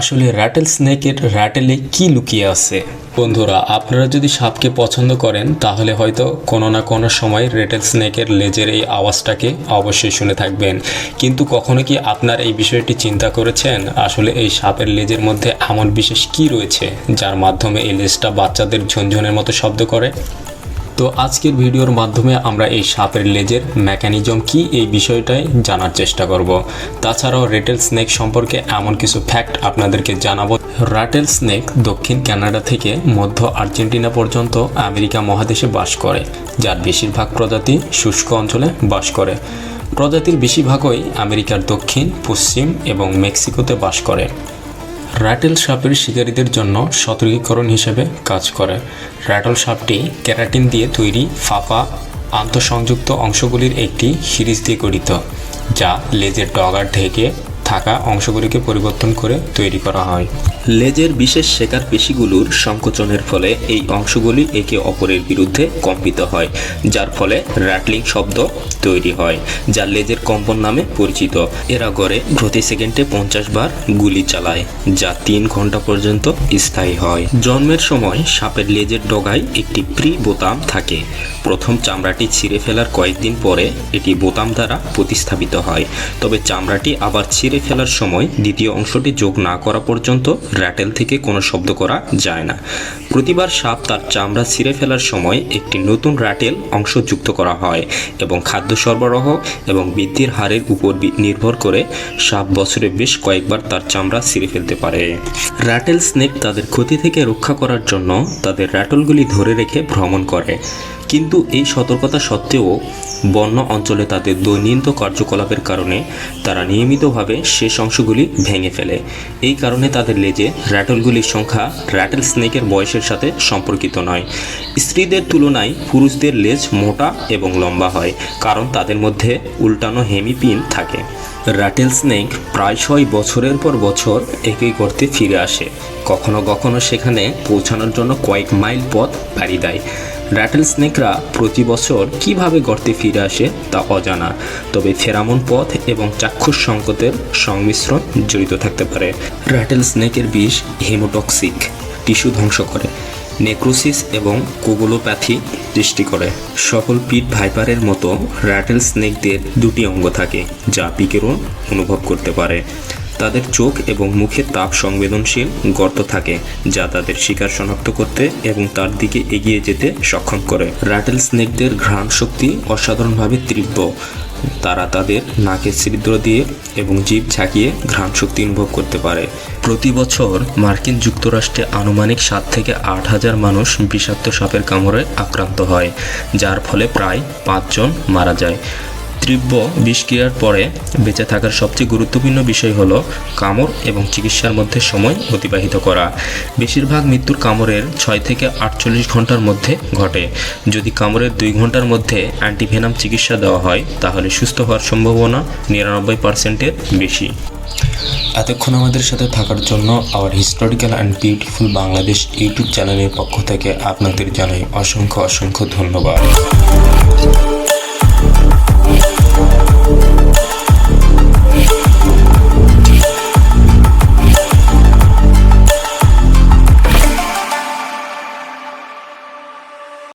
আসলে র্যাটেল স্নেকের র্যাটেলে কি লুকিয়ে আছে? বন্ধুরা, আপনারা যদি সাপকে পছন্দ করেন, তাহলে হয়তো কোনো না কোনো সময় রেটেল স্নেকের লেজের এই আওয়াজটাকে অবশ্যই শুনে থাকবেন। কিন্তু কখনো কি আপনার এই বিষয়টি চিন্তা করেছেন? আসলে এই সাপের লেজের মধ্যে এমন বিশেষ কি রয়েছে, যার মাধ্যমে এই লেজটা বাচ্চাদের ঝনঝনের মতো শব্দ করে? তো আজকের ভিডিওর মাধ্যমে আমরা এই সাপের লেজের মেকানিজম কি এই বিষয়টাই জানার চেষ্টা করব। তাছাড়াও রেটেল স্নেক সম্পর্কে এমন কিছু ফ্যাক্ট আপনাদেরকে জানাব। রাটেল স্নেক দক্ষিণ কানাডা থেকে মধ্য আর্জেন্টিনা পর্যন্ত আমেরিকা মহাদেশে বাস করে, যার বেশিরভাগ প্রজাতি শুষ্ক অঞ্চলে বাস করে। প্রজাতির বেশিরভাগই আমেরিকার দক্ষিণ, পশ্চিম এবং মেক্সিকোতে বাস করে। র্যাটেল সাপের শিকারীদের জন্য সতর্কীকরণ হিসেবে কাজ করে। র্যাটল সাপটি ক্যারাটিন দিয়ে তৈরি ফাঁপা আন্তঃসংযুক্ত অংশগুলির একটি সিরিজ দিয়ে গঠিত, যা লেজের ডগার ঢেকে থাকা অংশগুলিকে পরিবর্তন করে তৈরি করা হয়। লেজের বিশেষ শেকার পেশিগুলোর সংকোচনের ফলে এই অংশগুলি একে অপরের বিরুদ্ধে কম্পিত হয়, যার ফলে র্যাটলিং শব্দ তৈরি হয়, যা লেজের কম্পন নামে পরিচিত। এরা গড়ে প্রতি সেকেন্ডে পঞ্চাশ বার গুলি চালায়, যা তিন ঘণ্টা পর্যন্ত স্থায়ী হয়। জন্মের সময় সাপের লেজের ডগায় একটি প্রি বোতাম থাকে। প্রথম চামড়াটি ছিঁড়ে ফেলার কয়েকদিন পরে এটি বোতাম দ্বারা প্রতিস্থাপিত হয়, তবে চামড়াটি আবার ছিঁড়ে ফেলার সময় দ্বিতীয় অংশটি যোগ না করা পর্যন্ত র্যাটেল থেকে কোনো শব্দ করা যায় না। প্রতিবার সাপ তার চামড়া ছিঁড়ে ফেলার সময় একটি নতুন র্যাটেল অংশ যুক্ত করা হয় এবং খাদ্য সরবরাহ এবং বৃদ্ধির হারের উপর নির্ভর করে সাপ বছরে বেশ কয়েকবার তার চামড়া ছিঁড়ে ফেলতে পারে। র্যাটেল স্নেক তাদের ক্ষতি থেকে রক্ষা করার জন্য তাদের র্যাটলগুলি ধরে রেখে ভ্রমণ করে। কিন্তু এই সতর্কতা সত্ত্বেও বন্য অঞ্চলে তাদের দৈনন্দিন কার্যকলাপের কারণে তারা নিয়মিতভাবে শেষ অংশগুলি ভেঙে ফেলে। এই কারণে তাদের লেজে র্যাটলগুলির সংখ্যা র্যাটেল স্নেকের বয়সের সাথে সম্পর্কিত নয়। স্ত্রীদের তুলনায় পুরুষদের লেজ মোটা এবং লম্বা হয়, কারণ তাদের মধ্যে উল্টানো হেমিপিন থাকে। র্যাটেল স্নেক প্রায়শই বছরের পর বছর একই করতে ফিরে আসে। কখনো কখনো সেখানে পৌঁছানোর জন্য কয়েক মাইল পথ পাড়ি দেয়। র্যাটেল স্নেকরা প্রতি বছর কীভাবে গর্তে ফিরে আসে তা অজানা, তবে ফেরামন পথ এবং চাক্ষুষ সংকটের সংমিশ্রণ জড়িত থাকতে পারে। র্যাটেল স্নেকের বিষ হেমোটক্সিক, টিস্যু ধ্বংস করে, নেক্রোসিস এবং কোগুলোপ্যাথি সৃষ্টি করে। সকল পিট ভাইপারের মতো র্যাটেল স্নেকদের দুটি অঙ্গ থাকে, যা পিকেরন অনুভব করতে পারে। তাদের চোখ এবং মুখে তাপ সংবেদনশীল গর্ত থাকে, যা তাদের শিকার শনাক্ত করতে এবং তার দিকে এগিয়ে যেতে সক্ষম করে। র্যাটেল স্নেকদের ঘ্রাণ শক্তি অসাধারণভাবে তীব্র। তারা তাদের নাকের ছিদ্র দিয়ে এবং জীব ঝাঁকিয়ে ঘ্রাণ শক্তি অনুভব করতে পারে। প্রতি বছর মার্কিন যুক্তরাষ্ট্রে আনুমানিক সাত থেকে আট হাজার মানুষ বিষাক্ত সাপের কামড়ে আক্রান্ত হয়, যার ফলে প্রায় পাঁচজন মারা যায়। তীব্র বিষক্রিয়ার পরে বেঁচে থাকার সবচেয়ে গুরুত্বপূর্ণ বিষয় হলো কামড় এবং চিকিৎসার মধ্যে সময় অতিবাহিত করা। বেশিরভাগ মৃত্যুর কামড়ের ছয় থেকে আটচল্লিশ ঘণ্টার মধ্যে ঘটে। যদি কামড়ের দুই ঘণ্টার মধ্যে অ্যান্টিভেনাম চিকিৎসা দেওয়া হয়, তাহলে সুস্থ হওয়ার সম্ভাবনা নিরানব্বই পার্সেন্টের বেশি। এতক্ষণ আমাদের সাথে থাকার জন্য our historical and beautiful Bangladesh YouTube চ্যানেলের পক্ষ থেকে আপনাদের জানাই অসংখ্য অসংখ্য ধন্যবাদ।